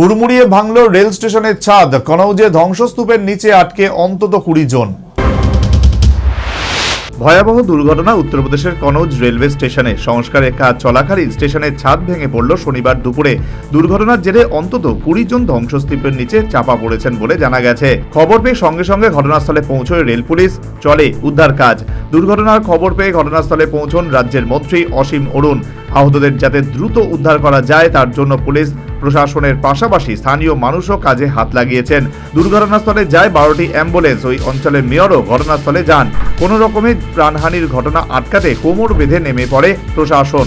হুড়মুড়িয়ে ভাঙল রেল স্টেশনের ছাদ। কনৌজে ধ্বংসস্তূপের নিচে আটকে অন্তত কুড়ি জন। ভয়াবহ দুর্ঘটনা উত্তরপ্রদেশের কনৌজ রেলওয়ে স্টেশনে। সংস্কারের কাজ চলাকালীন স্টেশনের ছাদ ভেঙে পড়ল শনিবার দুপুরে। দুর্ঘটনার জেরে অন্তত কুড়ি জন ধ্বংসস্তূপের নিচে চাপা পড়েছেন বলে জানা গেছে। খবর পেয়ে সঙ্গে সঙ্গে ঘটনাস্থলে পৌঁছয় রেল পুলিশ। চলে উদ্ধার কাজ। দুর্ঘটনার খবর পেয়ে ঘটনাস্থলে পৌঁছন রাজ্যের মন্ত্রী অসীম অরুণ। আহতদের যাতে দ্রুত উদ্ধার করা যায়, তার জন্য পুলিশ প্রশাসনের পাশাপাশি স্থানীয় মানুষও কাজে হাত লাগিয়েছেন। দুর্ঘটনাস্থলে যায় বারোটি অ্যাম্বুলেন্স। ওই অঞ্চলের মেয়রও ঘটনাস্থলে যান। কোনো রকমের প্রাণহানির ঘটনা আটকাতে কোমর বেঁধে নেমে পড়ে প্রশাসন।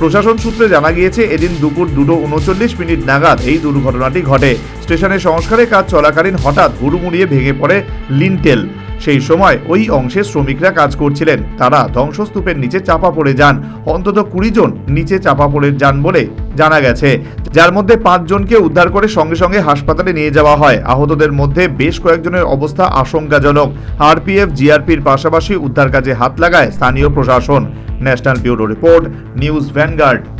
প্রশাসন সূত্রে জানা গিয়েছে, এদিন দুপুর দুটো উনচল্লিশ মিনিট নাগাদ এই দুর্ঘটনাটি ঘটে। স্টেশনে সংস্কারের কাজ চলাকালীন হঠাৎ হুড়মুড়িয়ে ভেঙে পড়ে লিন্টেল। সেই সময় ওই অংশে শ্রমিকরা কাজ করছিলেন। তারা ধ্বংসস্তূপের নিচে চাপা পড়ে যান। অন্তত কুড়ি জন নিচে চাপা পড়ে যান বলে জানা গেছে। যার মধ্যে পাঁচজনকে উদ্ধার করে সঙ্গে সঙ্গে হাসপাতালে নিয়ে যাওয়া হয়। আহতদের মধ্যে বেশ কয়েকজনের অবস্থা আশঙ্কাজনক। আরপিএফ, জিআরপির পাশাপাশি উদ্ধার কাজে হাত লাগায় স্থানীয় প্রশাসন। National bureau report, news Vanguard.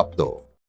आप दो